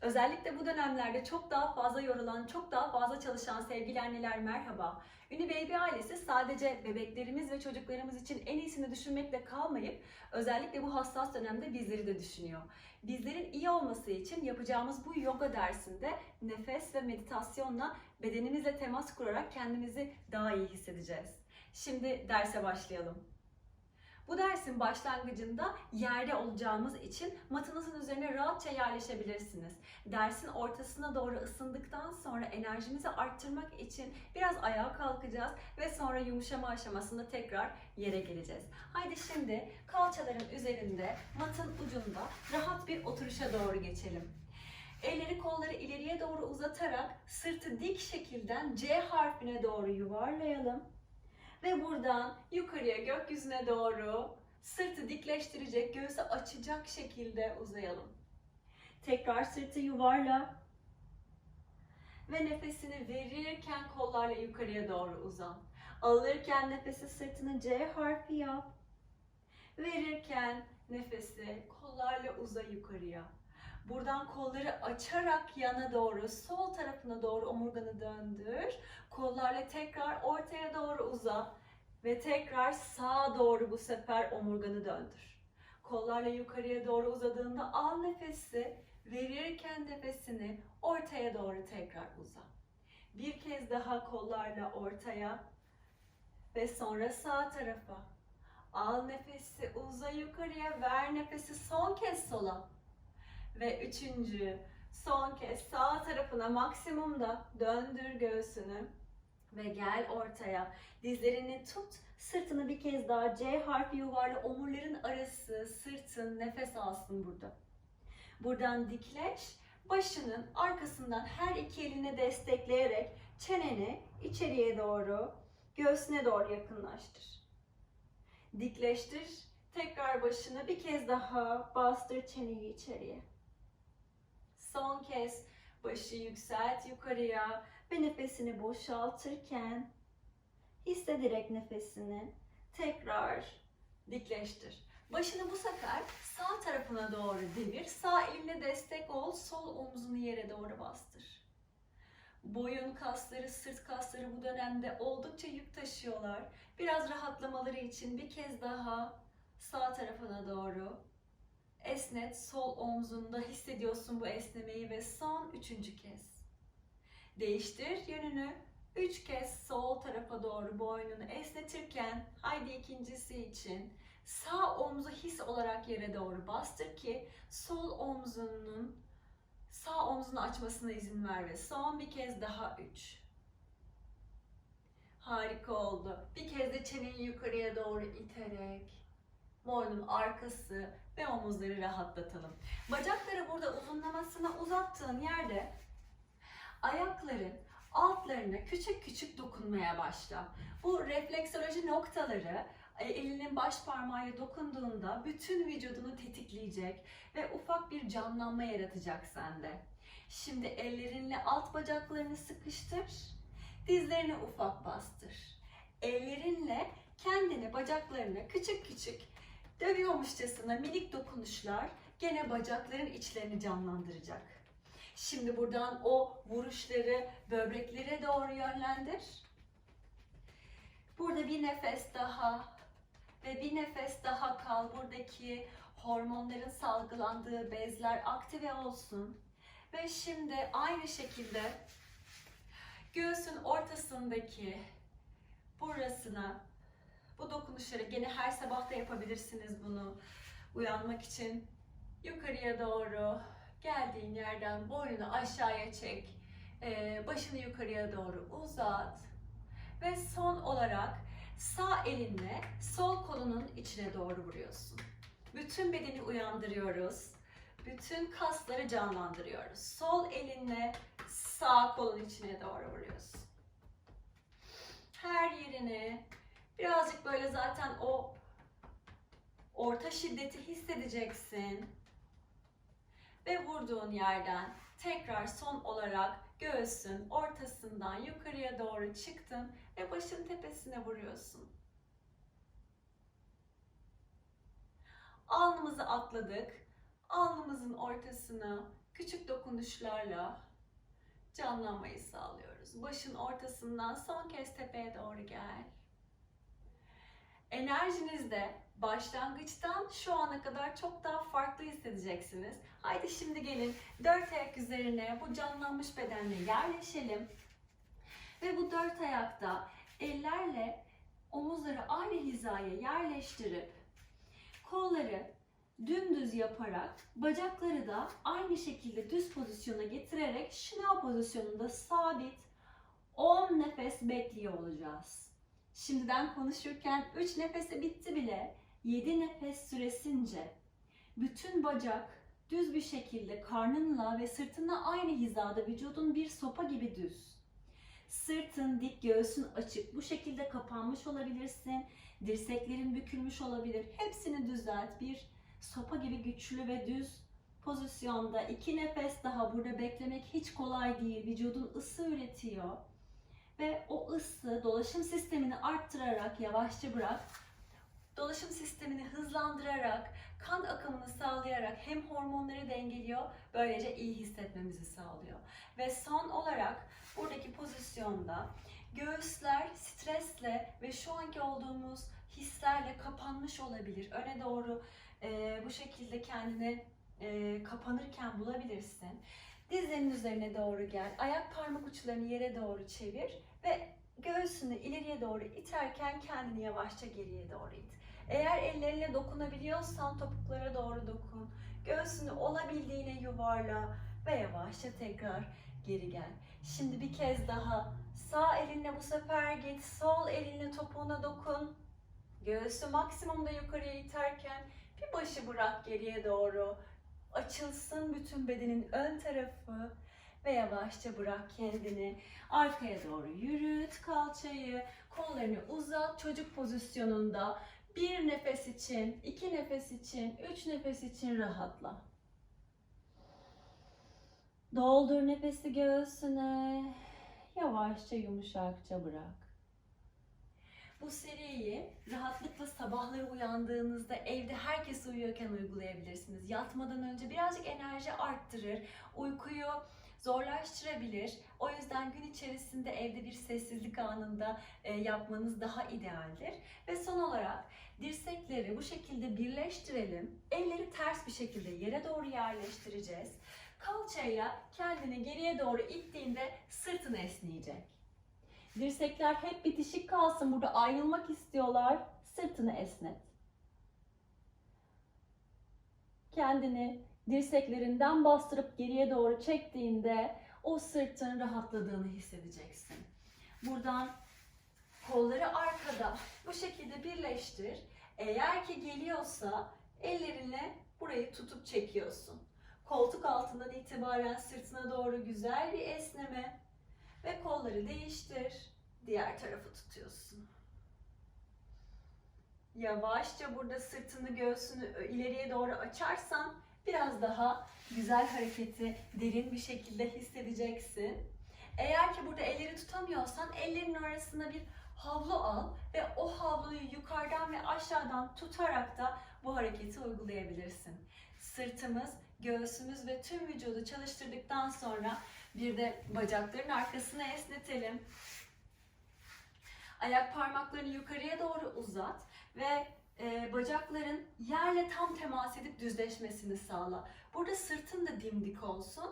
Özellikle bu dönemlerde çok daha fazla yorulan, çok daha fazla çalışan sevgili anneler merhaba. Uni Baby ailesi sadece bebeklerimiz ve çocuklarımız için en iyisini düşünmekle kalmayıp özellikle bu hassas dönemde bizleri de düşünüyor. Bizlerin iyi olması için yapacağımız bu yoga dersinde nefes ve meditasyonla bedenimizle temas kurarak kendimizi daha iyi hissedeceğiz. Şimdi derse başlayalım. Bu dersin başlangıcında yerde olacağımız için matınızın üzerine rahatça yerleşebilirsiniz. Dersin ortasına doğru ısındıktan sonra enerjimizi arttırmak için biraz ayağa kalkacağız ve sonra yumuşama aşamasında tekrar yere geleceğiz. Haydi şimdi kalçaların üzerinde matın ucunda rahat bir oturuşa doğru geçelim. Elleri kolları ileriye doğru uzatarak sırtı dik şekilden C harfine doğru yuvarlayalım. Ve buradan yukarıya gökyüzüne doğru sırtı dikleştirecek, göğsü açacak şekilde uzayalım. Tekrar sırtı yuvarla. Ve nefesini verirken kollarla yukarıya doğru uzan. Alırken nefesi sırtını C harfi yap. Verirken nefesi kollarla uza yukarıya. Buradan kolları açarak yana doğru, sol tarafına doğru omurganı döndür. Kollarla tekrar ortaya doğru uza ve tekrar sağa doğru bu sefer omurganı döndür. Kollarla yukarıya doğru uzadığında al nefesi, verirken nefesini ortaya doğru tekrar uza. Bir kez daha kollarla ortaya ve sonra sağ tarafa. Al nefesi, uza yukarıya, ver nefesi son kez sola. Ve üçüncü, son kez sağ tarafına maksimumda döndür göğsünü ve gel ortaya. Dizlerini tut, sırtını bir kez daha C harfi yuvarla omurların arası, sırtın nefes alsın burada. Buradan dikleş, başının arkasından her iki eline destekleyerek çeneni içeriye doğru, göğsüne doğru yakınlaştır. Dikleştir, tekrar başını bir kez daha bastır çeneyi içeriye. Son kez başı yükselt yukarıya ve nefesini boşaltırken hissederek nefesini tekrar dikleştir. Başını bu sefer sağ tarafına doğru devir. Sağ elinle destek ol, sol omzunu yere doğru bastır. Boyun kasları, sırt kasları bu dönemde oldukça yük taşıyorlar. Biraz rahatlamaları için bir kez daha sağ tarafına doğru esnet, sol omzunda hissediyorsun bu esnemeyi ve son üçüncü kez. Değiştir yönünü. Üç kez sol tarafa doğru boynunu esnetirken haydi ikincisi için sağ omzu his olarak yere doğru bastır ki sol omzunun sağ omzunu açmasına izin ver ve son bir kez daha üç. Harika oldu. Bir kez de çeneyi yukarıya doğru iterek boynun arkası ve omuzları rahatlatalım. Bacakları burada uzunlamasına uzattığın yerde ayakların altlarına küçük küçük dokunmaya başla. Bu refleksoloji noktaları e, elinin baş parmağıyla dokunduğunda bütün vücudunu tetikleyecek ve ufak bir canlanma yaratacak sende. Şimdi ellerinle alt bacaklarını sıkıştır. Dizlerini ufak bastır. Ellerinle kendini bacaklarına küçük küçük dövüyormuşçasına minik dokunuşlar gene bacakların içlerini canlandıracak. Şimdi buradan o vuruşları böbreklere doğru yönlendir. Burada bir nefes daha ve bir nefes daha kal. Buradaki hormonların salgılandığı bezler aktive olsun. Ve şimdi aynı şekilde göğsün ortasındaki burasına bu dokunuşları gene her sabah da yapabilirsiniz bunu uyanmak için. Yukarıya doğru geldiğin yerden boynunu aşağıya çek. Ee, başını yukarıya doğru uzat. Ve son olarak sağ elinle sol kolunun içine doğru vuruyorsun. Bütün bedeni uyandırıyoruz. Bütün kasları canlandırıyoruz. Sol elinle sağ kolun içine doğru vuruyorsun. Her yerini birazcık böyle zaten o orta şiddeti hissedeceksin. Ve vurduğun yerden tekrar son olarak göğsün ortasından yukarıya doğru çıktın ve başın tepesine vuruyorsun. Alnımızı atladık. Alnımızın ortasına küçük dokunuşlarla canlanmayı sağlıyoruz. Başın ortasından son kez tepeye doğru gel. Enerjinizde başlangıçtan şu ana kadar çok daha farklı hissedeceksiniz. Haydi şimdi gelin dört ayak üzerine bu canlanmış bedenle yerleşelim. Ve bu dört ayakta ellerle omuzları aynı hizaya yerleştirip kolları dümdüz yaparak bacakları da aynı şekilde düz pozisyona getirerek şınav pozisyonunda sabit 10 nefes bekliyor olacağız. Şimdiden konuşurken 3 nefese bitti bile 7 nefes süresince bütün bacak düz bir şekilde karnınla ve sırtınla aynı hizada vücudun bir sopa gibi düz. Sırtın dik, göğsün açık. Bu şekilde kapanmış olabilirsin. Dirseklerin bükülmüş olabilir. Hepsini düzelt. Bir sopa gibi güçlü ve düz pozisyonda. iki nefes daha burada beklemek hiç kolay değil. Vücudun ısı üretiyor. Ve o ısı dolaşım sistemini arttırarak yavaşça bırak. Dolaşım sistemini hızlandırarak, kan akımını sağlayarak hem hormonları dengeliyor, böylece iyi hissetmemizi sağlıyor. Ve son olarak buradaki pozisyonda göğüsler stresle ve şu anki olduğumuz hislerle kapanmış olabilir. Öne doğru e, bu şekilde kendini e, kapanırken bulabilirsin. Dizlerinin üzerine doğru gel. Ayak parmak uçlarını yere doğru çevir ve göğsünü ileriye doğru iterken kendini yavaşça geriye doğru it. Eğer ellerinle dokunabiliyorsan topuklara doğru dokun. Göğsünü olabildiğine yuvarla ve yavaşça tekrar geri gel. Şimdi bir kez daha sağ elinle bu sefer git. Sol elinle topuğuna dokun. Göğsü maksimumda yukarıya iterken bir başı bırak geriye doğru. Açılsın bütün bedenin ön tarafı ve yavaşça bırak kendini. Arkaya doğru yürüt kalçayı. Kollarını uzat çocuk pozisyonunda. Bir nefes için, iki nefes için, üç nefes için rahatla. Doldur nefesi göğsüne. Yavaşça yumuşakça bırak. Bu seriyi rahatlıkla sabahları uyandığınızda evde herkes uyuyorken uygulayabilirsiniz. Yatmadan önce birazcık enerji arttırır, uykuyu zorlaştırabilir. O yüzden gün içerisinde evde bir sessizlik anında e, yapmanız daha idealdir. Ve son olarak dirsekleri bu şekilde birleştirelim. Elleri ters bir şekilde yere doğru yerleştireceğiz. Kalçayla kendini geriye doğru ittiğinde sırtını esneyecek. Dirsekler hep bitişik kalsın. Burada ayrılmak istiyorlar. Sırtını esnet. Kendini dirseklerinden bastırıp geriye doğru çektiğinde o sırtın rahatladığını hissedeceksin. Buradan kolları arkada bu şekilde birleştir. Eğer ki geliyorsa ellerini burayı tutup çekiyorsun. Koltuk altından itibaren sırtına doğru güzel bir esneme ve kolları değiştir. Diğer tarafı tutuyorsun. Yavaşça burada sırtını, göğsünü ileriye doğru açarsan biraz daha güzel hareketi derin bir şekilde hissedeceksin. Eğer ki burada elleri tutamıyorsan ellerin arasına bir havlu al ve o havluyu yukarıdan ve aşağıdan tutarak da bu hareketi uygulayabilirsin. Sırtımız, göğsümüz ve tüm vücudu çalıştırdıktan sonra bir de bacakların arkasını esnetelim. Ayak parmaklarını yukarıya doğru uzat ve e, bacakların yerle tam temas edip düzleşmesini sağla. Burada sırtın da dimdik olsun.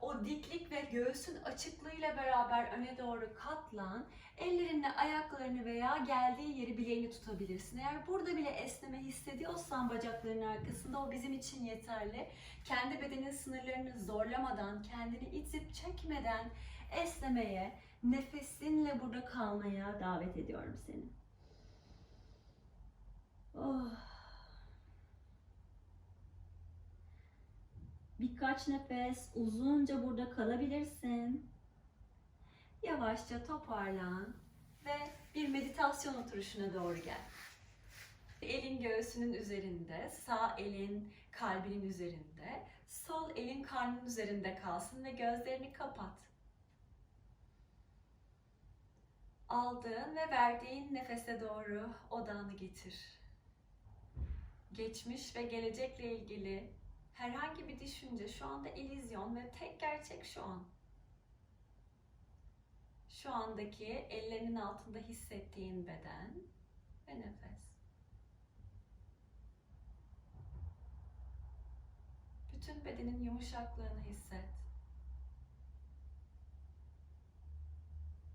O diklik ve göğsün açıklığıyla beraber öne doğru katlan. Ellerinle ayaklarını veya geldiği yeri bileğini tutabilirsin. Eğer burada bile esneme hissediyorsan bacakların arkasında o bizim için yeterli. Kendi bedenin sınırlarını zorlamadan, kendini itip çekmeden esnemeye, nefesinle burada kalmaya davet ediyorum seni. Oh. Birkaç nefes uzunca burada kalabilirsin. Yavaşça toparlan ve bir meditasyon oturuşuna doğru gel. Elin göğsünün üzerinde, sağ elin kalbinin üzerinde, sol elin karnının üzerinde kalsın ve gözlerini kapat. Aldığın ve verdiğin nefese doğru odağını getir. Geçmiş ve gelecekle ilgili Herhangi bir düşünce şu anda illüzyon ve tek gerçek şu an. Şu andaki ellerinin altında hissettiğin beden ve nefes. Bütün bedenin yumuşaklığını hisset.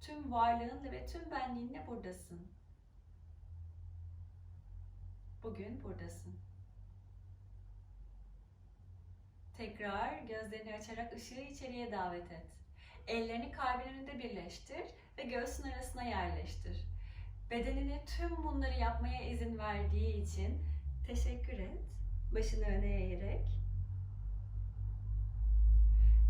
Tüm varlığınla ve tüm benliğinle buradasın. Bugün buradasın. Tekrar gözlerini açarak ışığı içeriye davet et. Ellerini kalbin önünde birleştir ve göğsün arasına yerleştir. Bedenine tüm bunları yapmaya izin verdiği için teşekkür et. Başını öne eğerek.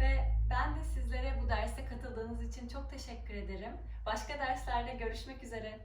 Ve ben de sizlere bu derse katıldığınız için çok teşekkür ederim. Başka derslerde görüşmek üzere.